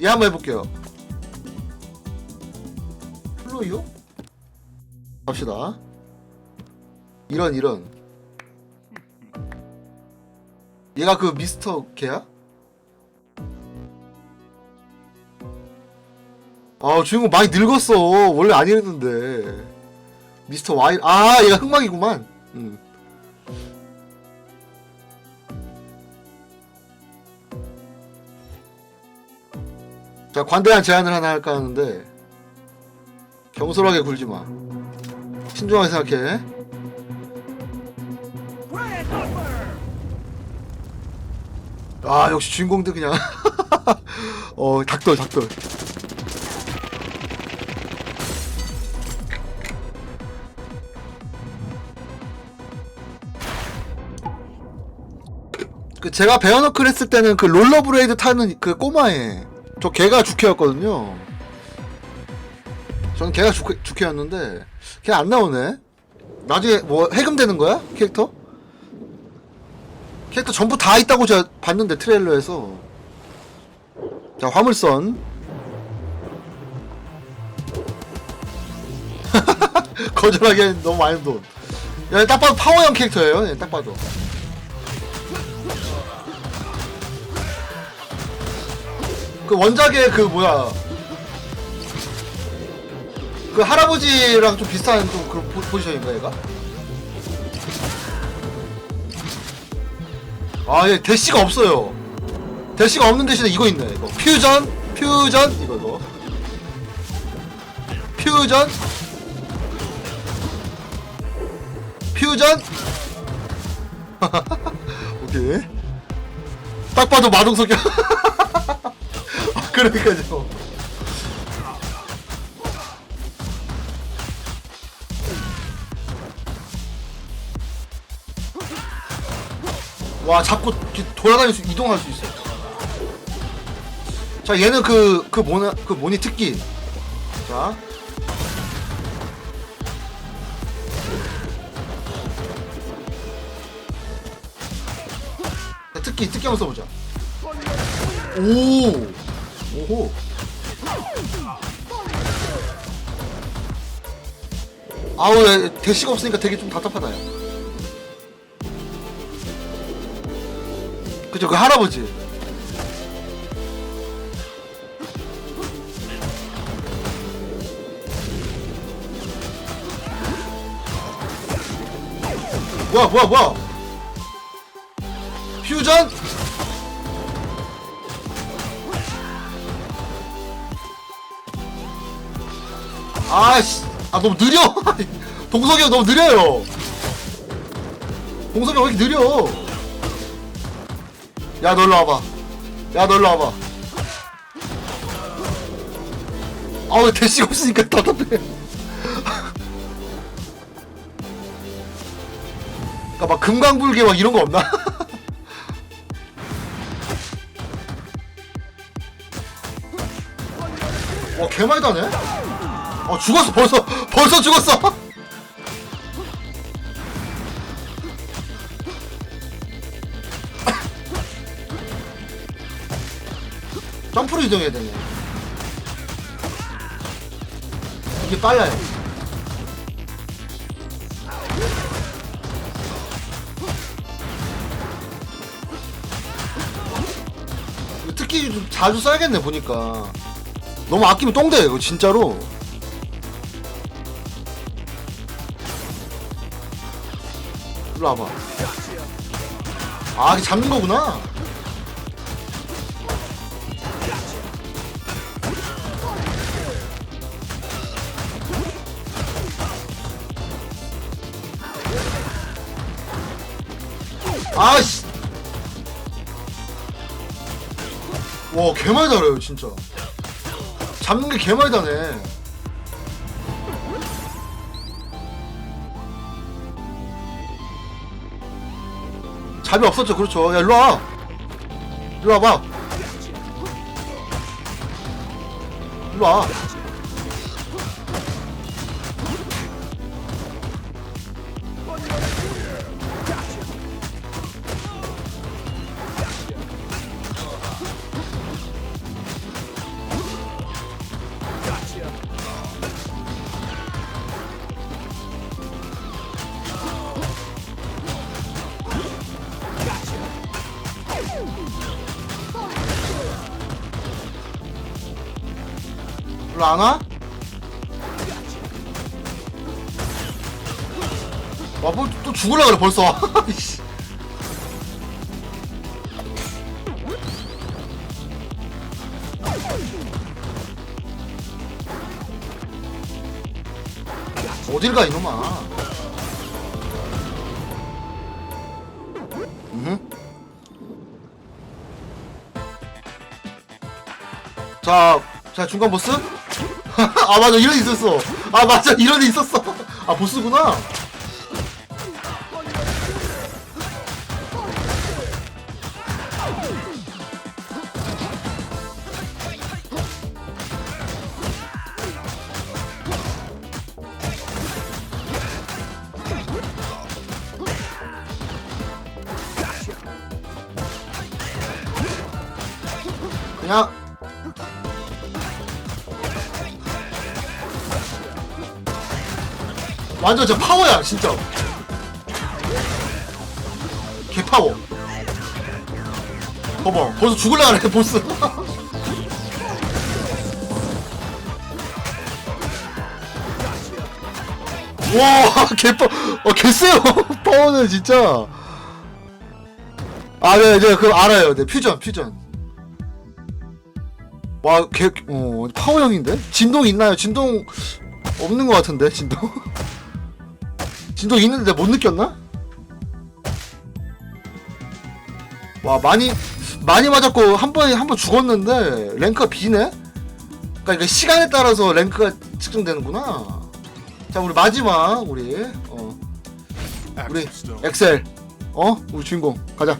얘 한번 해볼게요. 플로이요? 갑시다. 이런 이런. 얘가 그 미스터 걔야? 아 주인공 많이 늙었어. 원래 안 이랬는데. 미스터 와이 아 얘가 흑막이구만. 음. 자 관대한 제안을 하나 할까 하는데 경솔하게 굴지 마. 신중하게 생각해. 아 역시 주인공들 그냥 어 닭돌 닭돌. 그 제가 베어너클 했을 때는 그 롤러브레이드 타는 그 꼬마애 저 걔가 주캐였거든요. 전 걔가 주캐, 주캐였는데 걔 안 나오네. 나중에 뭐 해금되는 거야 캐릭터? 캐릭터 전부 다 있다고 제가 봤는데 트레일러에서. 자 화물선. 거절하기엔 너무 많은 돈. 야, 딱 봐도 파워형 캐릭터예요. 얘딱 봐도. 그 원작의 그 뭐야. 그 할아버지랑 좀 비슷한 좀 그런 포, 포지션인가 얘가? 아 얘 대시가 없어요. 대시가 없는 대신에 이거 있네 이거. 퓨전? 퓨전? 이거 이거. 퓨전? 퓨전? 오케이. 딱 봐도 마동석이야. 아, 그러니까요. 와, 자꾸 이렇게 돌아다닐 수, 이동할 수 있어. 자, 얘는 그, 그 뭐나, 그 뭐니 특기. 자. 자, 특기, 특기 한번 써보자. 오! 오호. 아우, 야, 대시가 없으니까 되게 좀 답답하다, 야. 그죠, 그 할아버지. 뭐야, 뭐야, 뭐야. 퓨전? 아씨, 아 너무 느려. 동석이 형 너무 느려요. 동석이 형왜 이렇게 느려? 야, 너 일로 와봐. 야, 너 일로 와봐. 아우, 대시가 없으니까 답답해. 그니까 막 금강불개 막 이런 거 없나? 와, 개 많이 다네? 어 죽었어. 벌써 벌써 죽었어. 점프로 이동해야 되네. 이게 빨라요. 특히 좀 자주 써야겠네 보니까. 너무 아끼면 똥돼 이거 진짜로 일로 와봐. 아, 이게 잡는 거구나. 아씨. 와, 개 많이 달아요, 진짜. 잡는 게개 많이 다네. 잡이 없었죠. 그렇죠. 야 일로와. 일로 와봐. 일로 와 일로 안 와? 와, 뭐, 또 죽을라 그래, 벌써. 어딜 가, 이놈아. 음. 자, 자, 중간 보스? 아, 맞아, 이런 애 있었어. 아, 맞아, 이런 애 있었어. 아, 보스구나. 완전 저 파워야 진짜. 개 파워. 봐봐 벌써 죽을라 그래 보스 와 개파 어 개쎄요. 파워는 진짜. 아네 네, 그거 알아요. 네 퓨전 퓨전. 와, 개, 어, 파워형인데? 진동 있나요? 진동 없는 것 같은데, 진동? 진동 있는데 못 느꼈나? 와, 많이, 많이 맞았고, 한 번에, 한 번 죽었는데, 랭크가 B네? 그니까 이게 시간에 따라서 랭크가 측정되는구나. 자, 우리 마지막, 우리, 어, 우리, 엑셀. 어? 우리 주인공. 가자.